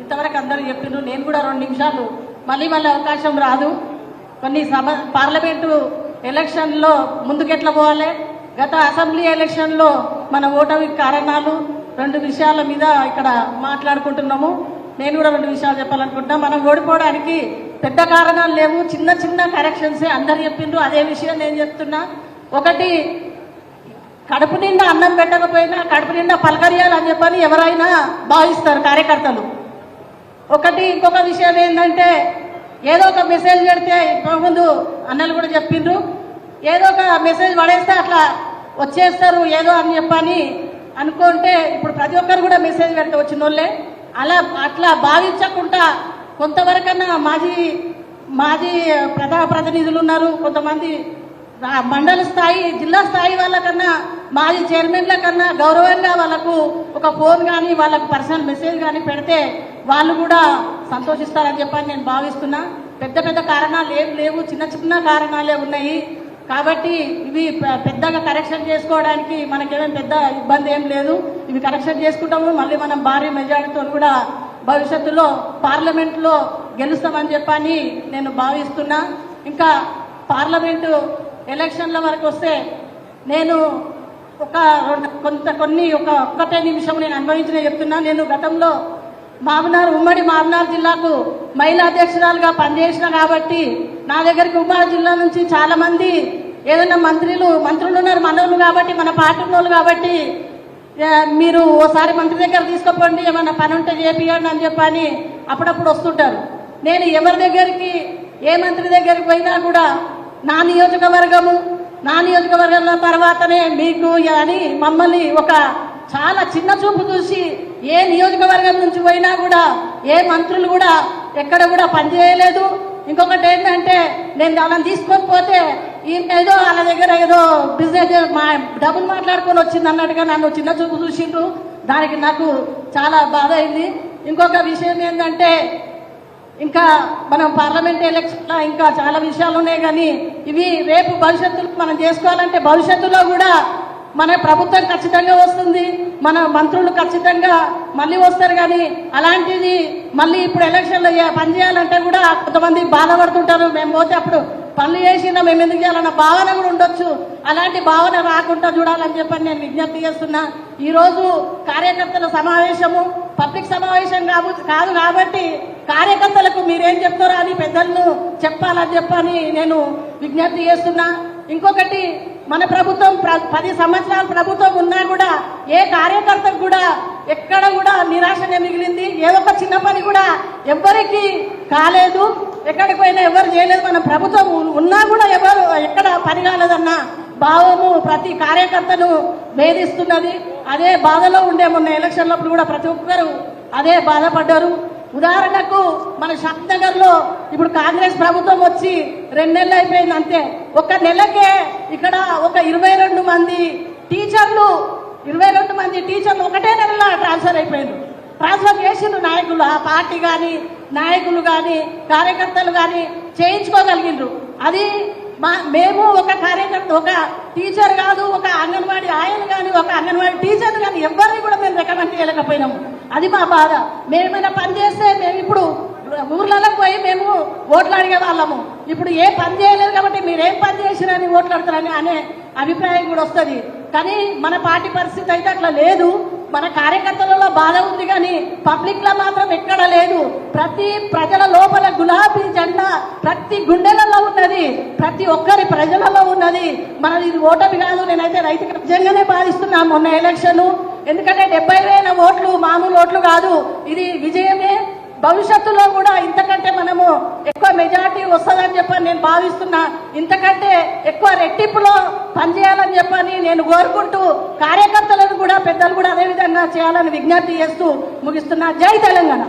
ఇంతవరకు అందరూ చెప్పిండ్రు. నేను కూడా రెండు నిమిషాలు మళ్ళీ మళ్ళీ అవకాశం రాదు. కొన్ని సభ పార్లమెంటు ఎలక్షన్లో ముందుకెట్లా పోవాలి? గత అసెంబ్లీ ఎలక్షన్లో మన ఓటమి కారణాలు రెండు విషయాల మీద ఇక్కడ మాట్లాడుకుంటున్నాము. నేను కూడా రెండు విషయాలు చెప్పాలనుకుంటున్నా. మనం ఓడిపోవడానికి పెద్ద కారణాలు లేవు. చిన్న చిన్న కరెక్షన్సే అందరు చెప్పిండ్రు. అదే విషయం నేను చెప్తున్నా. ఒకటి కడుపు నిండా అన్నం పెట్టకపోయినా కడుపు నిండా పలకరియాలని చెప్పని ఎవరైనా భావిస్తారు కార్యకర్తలు. ఒకటి ఇంకొక విషయం ఏంటంటే ఏదో ఒక మెసేజ్ పెడితే ముందు అన్నలు కూడా చెప్పిండ్రు. ఏదో ఒక మెసేజ్ పడేస్తే అట్లా వచ్చేస్తారు ఏదో అని చెప్పని అనుకుంటే ఇప్పుడు ప్రతి ఒక్కరు కూడా మెసేజ్ పెడితే వచ్చిన వాళ్ళే అలా అట్లా భావించకుండా కొంతవరకన్నా మాజీ మాజీ ప్రజా ప్రతినిధులు ఉన్నారు కొంతమంది మండల స్థాయి జిల్లా స్థాయి వాళ్ళకన్నా మాజీ చైర్మన్ల కన్నా గౌరవంగా వాళ్ళకు ఒక ఫోన్ కానీ వాళ్ళకు పర్సనల్ మెసేజ్ కానీ పెడితే వాళ్ళు కూడా సంతోషిస్తారని చెప్పని నేను భావిస్తున్నా. పెద్ద పెద్ద కారణాలు ఏం లేవు చిన్న చిన్న కారణాలే ఉన్నాయి. కాబట్టి ఇవి పెద్దగా కరెక్షన్ చేసుకోవడానికి మనకేమేం పెద్ద ఇబ్బంది ఏం లేదు. ఇవి కరెక్షన్ చేసుకుంటాము మళ్ళీ మనం భారీ మెజారిటీతో కూడా భవిష్యత్తులో పార్లమెంట్లో గెలుస్తామని చెప్పని నేను భావిస్తున్నా. ఇంకా పార్లమెంటు ఎలక్షన్ల వరకు వస్తే నేను ఒక రెండు కొంత కొన్ని ఒక ఒక్కటే నిమిషం నేను అనుభవించిన చెప్తున్నా. నేను గతంలో మామనార్ ఉమ్మడి మామనార్ జిల్లాకు మహిళా అధ్యక్షురాలుగా పనిచేసిన కాబట్టి నా దగ్గరికి ఉమ్మడి జిల్లా నుంచి చాలా మంది ఏదైనా మంత్రులు మంత్రులు ఉన్నారు మనోళ్ళు కాబట్టి మన పార్టీ వాళ్ళు కాబట్టి మీరు ఓసారి మంత్రి దగ్గర తీసుకుపోండి ఏమైనా పని ఉంటే చేపియండి అని చెప్పని అప్పుడప్పుడు వస్తుంటారు. నేను ఎవరి దగ్గరికి ఏ మంత్రి దగ్గరికి పోయినా కూడా నా నియోజకవర్గము నా నియోజకవర్గంలో తర్వాతనే మీకు అని మమ్మల్ని ఒక చాలా చిన్న చూపు చూసి ఏ నియోజకవర్గం నుంచి పోయినా కూడా ఏ మంత్రులు కూడా ఎక్కడ కూడా పనిచేయలేదు. ఇంకొకటి ఏంటంటే నేను వాళ్ళని తీసుకొని పోతే ఏదో వాళ్ళ దగ్గర ఏదో బిజినెస్ మా డబ్బులు మాట్లాడుకొని వచ్చింది అన్నట్టుగా నన్ను చిన్న చూపు చూసిండ్రు. దానికి నాకు చాలా బాధ అయింది. ఇంకొక విషయం ఏంటంటే ఇంకా మనం పార్లమెంట్ ఎలక్షన్లో ఇంకా చాలా విషయాలు ఉన్నాయి కానీ ఇవి రేపు భవిష్యత్తులో మనం చేసుకోవాలంటే భవిష్యత్తులో కూడా మన ప్రభుత్వం ఖచ్చితంగా వస్తుంది మన మంత్రులు ఖచ్చితంగా మళ్ళీ వస్తారు కానీ అలాంటిది మళ్ళీ ఇప్పుడు ఎలక్షన్లో పనిచేయాలంటే పని చేయాలంటే కూడా కొంతమంది బాధపడుతుంటారు. మేము పోతే అప్పుడు పనులు చేసినా మేము ఎందుకు చేయాలన్న భావన కూడా ఉండొచ్చు. అలాంటి భావన రాకుండా చూడాలని చెప్పని నేను విజ్ఞప్తి చేస్తున్నా. ఈరోజు కార్యకర్తల సమావేశము పబ్లిక్ సమావేశం కాదు కాదు కాబట్టి కార్యకర్తలకు మీరేం చెప్తారో అని పెద్దలను చెప్పాలని చెప్పని నేను విజ్ఞప్తి చేస్తున్నా. ఇంకొకటి మన ప్రభుత్వం ప్ర- పది సంవత్సరాల ప్రభుత్వం ఉన్నా కూడా ఏ కార్యకర్తకు కూడా ఎక్కడ కూడా నిరాశనే మిగిలింది. ఏదో ఒక చిన్న పని కూడా ఎవ్వరికి కాలేదు. ఎక్కడికి పోయినా ఎవరు చేయలేదు. మన ప్రభుత్వం ఉన్నా కూడా ఎవరు ఎక్కడ పని కాలేదన్న భావము ప్రతి కార్యకర్తను వేధిస్తున్నది. అదే బాధలో ఉండే మొన్న ఎలక్షన్లప్పుడు కూడా ప్రతి ఒక్కరు అదే బాధపడ్డారు. ఉదాహరణకు మన శాంతినగర్ ఇప్పుడు కాంగ్రెస్ ప్రభుత్వం వచ్చి రెండు నెలలు అయిపోయింది అంతే. ఒక నెలకే ఇక్కడ ఒక ఇరవై రెండు మంది టీచర్లు ఇరవై రెండు మంది టీచర్లు ఒకటే నెలలో ట్రాన్స్ఫర్ అయిపోయింది. ట్రాన్స్ఫర్ చేసిండ్రు నాయకులు ఆ పార్టీ కానీ నాయకులు కానీ కార్యకర్తలు కానీ చేయించుకోగలిగిండ్రు. అది మా మేము ఒక కార్యకర్త ఒక టీచర్ కాదు ఒక అంగన్వాడీ ఆయన కానీ ఒక అంగన్వాడీ టీచర్ కానీ ఎవరిని చేయలేకపోయినాము అది మా బాధ. మేమేమైనా పని చేస్తే మేము ఇప్పుడు ఊర్లలో పోయి మేము ఓట్లు అడిగే వాళ్ళము. ఇప్పుడు ఏ పని చేయలేదు కాబట్టి మీరు ఏం పని చేసిరని ఓట్లాడతారని అనే అభిప్రాయం కూడా వస్తుంది. కానీ మన పార్టీ పరిస్థితి అయితే అట్లా లేదు. మన కార్యకర్తలలో బాధ ఉంది కానీ పబ్లిక్లో మాత్రం ఎక్కడ లేదు. ప్రతి ప్రజల లోపల గులాబీ జెండా ప్రతి గుండెలలో ఉన్నది. ప్రతి ఒక్కరి ప్రజలలో ఉన్నది. మనది ఇది ఓటమి కాదు. నేనైతే రైతు నిజంగానే బాధిస్తున్నా. మొన్న ఎలక్షన్ ఎందుకంటే డెబ్బై వేల ఓట్లు మామూలు ఓట్లు కాదు. ఇది విజయమే. భవిష్యత్తులో కూడా ఇంతకంటే మనము ఎక్కువ మెజారిటీ వస్తుందని చెప్పని నేను భావిస్తున్నా. ఇంతకంటే ఎక్కువ రెట్టింపులో పనిచేయాలని చెప్పని నేను కోరుకుంటూ కార్యకర్తలను కూడా పెద్దలు కూడా అదే విధంగా చేయాలని విజ్ఞప్తి చేస్తూ ముగిస్తున్నా. జై తెలంగాణ.